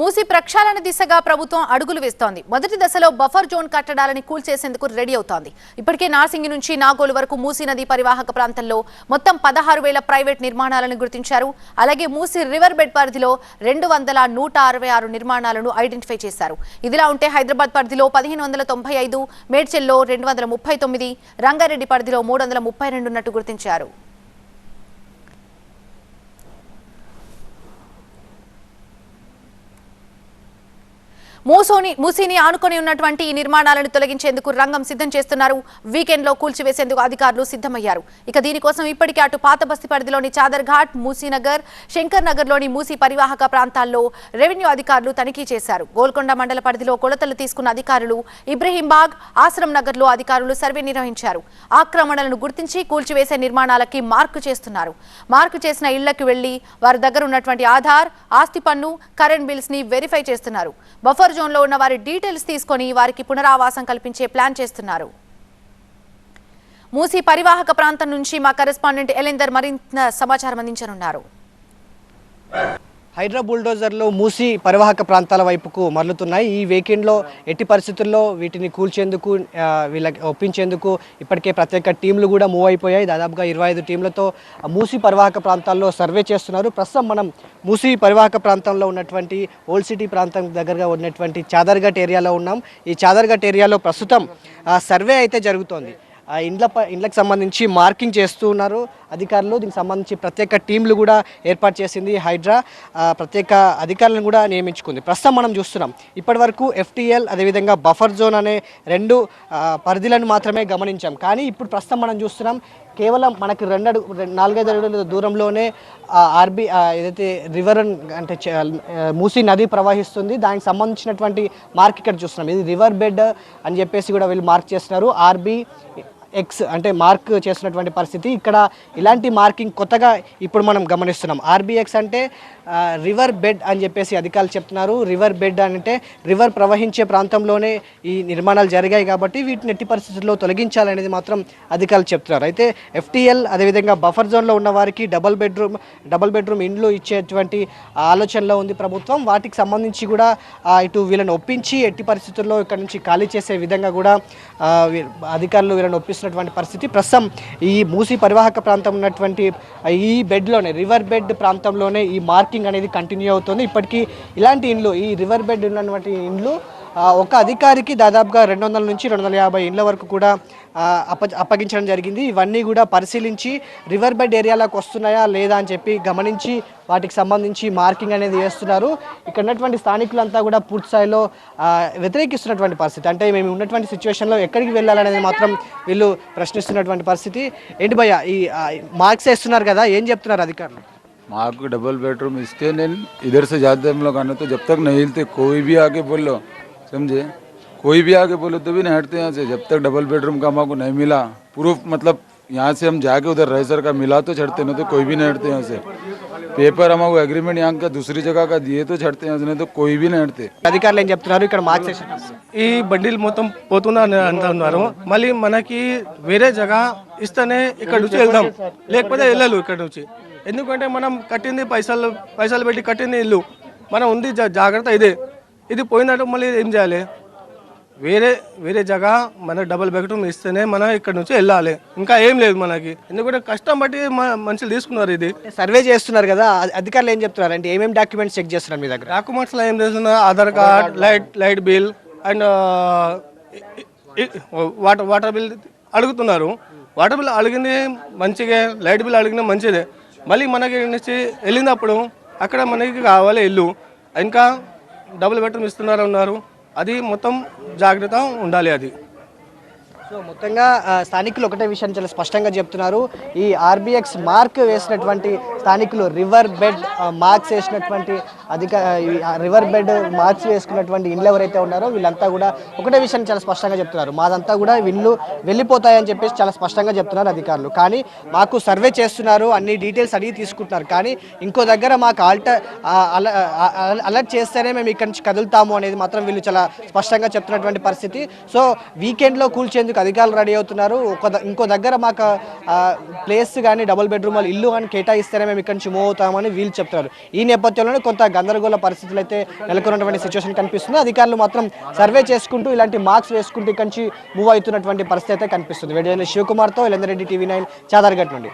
మూసి ప్రక్షాళన దిశగా ప్రభుత్వం అడుగులు వేస్తోంది. మొదటి దశలో బఫర్ జోన్ కట్టడాలని కూల్చేసేందుకు రెడీ అవుతోంది. ఇప్పటికే నాసింగి నుంచి నాగోలు వరకు మూసీ నది పరివాహక ప్రాంతంలో మొత్తం పదహారు వేల ప్రైవేట్ నిర్మాణాలను గుర్తించారు. అలాగే మూసీ రివర్ బెడ్ పరిధిలో రెండు వందల నూట అరవై ఆరు నిర్మాణాలను ఐడెంటిఫై చేశారు. ఇదిలా ఉంటే హైదరాబాద్ పరిధిలో పదిహేను వందల తొంభై ఐదు మేడ్చెల్లో రెండు వందల ముప్పై తొమ్మిది రంగారెడ్డి పరిధిలో మూడు వందల ముప్పై రెండు ఉన్నట్టు గుర్తించారు. మూసోని మూసీని ఆనుకొని ఉన్నటువంటి ఈ నిర్మాణాలను తొలగించేందుకు రంగం సిద్ధం చేస్తున్నారు. వీకెండ్లో కూల్చివేసేందుకు అధికారులు సిద్ధమయ్యారు. ఇక దీనికోసం ఇప్పటికే అటు పాత బస్తీ పరిధిలోని చాదర్ఘాట్ మూసీనగర్ శంకర్ నగర్లోని మూసీ పరివాహక ప్రాంతాల్లో రెవెన్యూ అధికారులు తనిఖీ చేశారు. గోల్కొండ మండల పరిధిలో కొలతలు తీసుకున్న అధికారులు ఇబ్రహీంబాగ్ ఆశ్రమ్ నగర్లో అధికారులు సర్వే నిర్వహించారు. ఆక్రమణలను గుర్తించి కూల్చివేసే నిర్మాణాలకి మార్కు చేస్తున్నారు. మార్కు చేసిన ఇళ్ళకు వెళ్ళి వారి దగ్గర ఉన్నటువంటి ఆధార్ ఆస్తి పన్ను కరెంట్ బిల్స్ని వెరిఫై చేస్తున్నారు. బఫర్ జోన్లో ఉన్న వారి డీటెయిల్స్ తీసుకొని వారికి పునరావాసం కల్పించే ప్లాన్ చేస్తున్నారు. మూసీ పరివాహక ప్రాంతం నుంచి మా కరెస్పాండెంట్ ఎలెందర్ మరింత సమాచారం అందించనున్నారు. హైడ్రా బుల్డోజర్లు మూసి పరివాహక ప్రాంతాల వైపుకు మరలుతున్నాయి. ఈ వీకెండ్లో ఎట్టి పరిస్థితుల్లో వీటిని కూల్చేందుకు వీళ్ళకి ఒప్పించేందుకు ఇప్పటికే ప్రత్యేక టీంలు కూడా మూవ్ అయిపోయాయి. దాదాపుగా ఇరవై ఐదు టీంలతో మూసి పరివాహక ప్రాంతాల్లో సర్వే చేస్తున్నారు. ప్రస్తుతం మనం మూసి పరివాహక ప్రాంతంలో ఉన్నటువంటి ఓల్డ్ సిటీ ప్రాంతం దగ్గరగా ఉన్నటువంటి చాదర్ఘట్ ఏరియాలో ఉన్నాం. ఈ చాదర్ఘట్ ఏరియాలో ప్రస్తుతం సర్వే అయితే జరుగుతోంది. ఆ ఇండ్ల ప- ఇండ్లకు సంబంధించి మార్కింగ్ చేస్తూ ఉన్నారు. అధికారులు దీనికి సంబంధించి ప్రత్యేక టీంలు కూడా ఏర్పాటు చేసింది హైడ్రా. ప్రత్యేక అధికారులను కూడా నియమించుకుంది. ప్రస్తుతం మనం చూస్తున్నాం. ఇప్పటివరకు ఎఫ్టీఎల్ అదేవిధంగా బఫర్ జోన్ అనే రెండు పరిధిలను మాత్రమే గమనించాం. కానీ ఇప్పుడు ప్రస్తుతం మనం చూస్తున్నాం కేవలం మనకి రెండు అడుగు నాలుగైదు అడుగుల దూరంలోనే ఆర్బి ఏదైతే రివర్ అంటే మూసీ నది ప్రవహిస్తుంది. దానికి సంబంధించినటువంటి మార్క్ ఇక్కడ చూస్తున్నాం. ఇది రివర్ బెడ్ అని చెప్పేసి కూడా వీళ్ళు మార్క్ చేస్తున్నారు. ఆర్బి ఎక్స్ అంటే మార్క్ చేస్తున్నటువంటి పరిస్థితి. ఇక్కడ ఇలాంటి మార్కింగ్ కొత్తగా ఇప్పుడు మనం గమనిస్తున్నాం. ఆర్బీఎక్స్ అంటే రివర్ బెడ్ అని చెప్పేసి అధికారులు చెప్తున్నారు. రివర్ బెడ్ అంటే రివర్ ప్రవహించే ప్రాంతంలోనే ఈ నిర్మాణాలు జరిగాయి కాబట్టి వీటిని ఎట్టి పరిస్థితుల్లో తొలగించాలనేది మాత్రం అధికారులు చెప్తున్నారు. అయితే ఎఫ్టీఎల్ అదేవిధంగా బఫర్ జోన్లో ఉన్న వారికి డబల్ బెడ్రూమ్ డబల్ బెడ్రూమ్ ఇండ్లు ఇచ్చేటువంటి ఆలోచనలో ఉంది ప్రభుత్వం. వాటికి సంబంధించి కూడా ఇటు వీళ్ళని ఒప్పించి ఎట్టి పరిస్థితుల్లో ఇక్కడ నుంచి ఖాళీ చేసే విధంగా కూడా వీ- అధికారులు వీళ్ళని ఒప్పిస్తున్నటువంటి పరిస్థితి. ప్రస్తుతం ఈ మూసి పరివాహక ప్రాంతం ఉన్నటువంటి ఈ బెడ్లోనే రివర్ బెడ్ ప్రాంతంలోనే ఈ మార్కింగ్ అనేది కంటిన్యూ అవుతుంది. ఇప్పటికీ ఇలాంటి ఇండ్లు ఈ రివర్ బెడ్ ఉన్నటువంటి ఇండ్లు ఒక అధికారికి దాదాపుగా రెండు వందల నుంచి రెండు వందల యాభై ఇండ్ల వరకు కూడా ఆ, అప్ప అప్పగించడం జరిగింది ఇవన్నీ కూడా పరిశీలించి రివర్ బెడ్ ఏరియాలోకి వస్తున్నాయా లేదా అని చెప్పి గమనించి వాటికి సంబంధించి మార్కింగ్ అనేది చేస్తున్నారు ఇక్కడ ఉన్నటువంటి స్థానికులంతా కూడా పూర్తి స్థాయిలో ఆ, వ్యతిరేకిస్తున్నటువంటి పరిస్థితి అంటే మేము ఉన్నటువంటి సిచ్యువేషన్లో ఎక్కడికి వెళ్ళాలనేది మాత్రం వీళ్ళు ప్రశ్నిస్తున్నటువంటి పరిస్థితి ఏంటి భయ్య ఈ ఆ, మార్క్స్ వేస్తున్నారు కదా ఏం చెప్తున్నారు అధికారులు माँ को डबल बेडरूम इसके नहीं इधर से जाते हम लोग आने तो जब तक नहीं हिलते कोई भी आके बोलो समझे कोई भी आके बोलो तो भी नहीं हटते यहाँ से जब तक डबल बेडरूम का माँ को नहीं मिला प्रूफ मतलब यहाँ से हम जाके उधर रह सर का मिला तो छड़ते नहीं तो कोई भी नहीं हटते यहाँ से पेपर हमारे एग्रीमेंट यहाँ का दूसरी जगह का दिए तो छड़ते यहाँ से नहीं तो कोई भी नहीं हटते అధికారులు ఏం చెప్తున్నారు ఇక్కడ మార్క్స్ వేసినట్టు ఈ బండిల్ మొత్తం పోతున్నా అని అంటున్నారు మళ్ళీ మనకి వేరే జగ ఇస్తేనే ఇక్కడ నుంచి వెళ్దాం లేకపోతే వెళ్ళాలి ఇక్కడ నుంచి ఎందుకంటే మనం కట్టింది పైసలు పైసలు పెట్టి కట్టింది ఇల్లు మనం ఉంది జా- జాగ్రత్త ఇదే ఇది పోయినట్టు మళ్ళీ ఏం చేయాలి? వేరే వేరే జగ మన డబుల్ బెడ్రూమ్ ఇస్తేనే మనం ఇక్కడ నుంచి వెళ్ళాలి. ఇంకా ఏం లేదు మనకి. ఎందుకంటే కష్టం బట్టి మనుషులు తీసుకున్నారు ఇది. సర్వే చేస్తున్నారు కదా అధికారులు ఏం చెప్తున్నారు? అంటే ఏమేమి డాక్యుమెంట్స్ చెక్ చేస్తున్నారు మీ దగ్గర? డాక్యుమెంట్స్లో ఏం చేస్తున్నా Aadhaar card light light bill and water water bill అడుగుతున్నారు. వాటర్ బిల్ అడిగింది మంచిగా లైట్ బిల్ అడిగిన మంచిదే. మళ్ళీ మనకి నుంచి వెళ్ళినప్పుడు అక్కడ మనకి కావాలి ఇల్లు. ఇంకా డబుల్ బెడ్రూమ్ ఇస్తున్నారు అన్నారు అది మొత్తం జాగ్రత్త ఉండాలి అది. సో మొత్తంగా స్థానికులు ఒకటే విషయాన్ని చాలా స్పష్టంగా చెప్తున్నారు. ఈ ఆర్బిఎక్స్ మార్క్ వేసినటువంటి స్థానికులు రివర్ బెడ్ మార్క్స్ వేసినటువంటి అధిక రివర్ బెడ్ మార్క్స్ వేసుకున్నటువంటి ఇండ్లు ఎవరైతే ఉన్నారో వీళ్ళంతా కూడా ఒకటే విషయాన్ని చాలా స్పష్టంగా చెప్తున్నారు. మాదంతా కూడా వీళ్ళు వెళ్ళిపోతాయని చెప్పేసి చాలా స్పష్టంగా చెప్తున్నారు అధికారులు. కానీ మాకు సర్వే చేస్తున్నారు అన్ని డీటెయిల్స్ అడిగి తీసుకుంటున్నారు. కానీ ఇంకో దగ్గర మాకు ఆల్టర్ అలర్ట్ చేస్తేనే మేము ఇక్కడి నుంచి కదులుతాము అనేది మాత్రం వీళ్ళు చాలా స్పష్టంగా చెప్తున్నటువంటి పరిస్థితి. సో వీకెండ్లో కూల్చేందుకు అధికారులు రెడీ అవుతున్నారు. ఒక ఇంకో దగ్గర మాకు ప్లేస్ కానీ డబుల్ బెడ్రూమ్ ఇల్లు కానీ కేటాయిస్తేనే మేము ఇక్కడి నుంచి మూవ్ అవుతామని వీళ్ళు చెప్తున్నారు. ఈ నేపథ్యంలోనే కొంత గందరగోళ పరిస్థితులు అయితే నెలకొన్నటువంటి సిచ్యువేషన్ కనిపిస్తుంది. అధికారులు మాత్రం సర్వే చేసుకుంటూ ఇలాంటి మార్క్స్ వేసుకుంటూ ఇక్కడి నుంచి మూవ్ అవుతున్నటువంటి పరిస్థితి అయితే కనిపిస్తుంది. వేడి శివకుమార్తో ఎలందరెడ్డి టీవీ నైన్ చాదర్గట్ నుండి.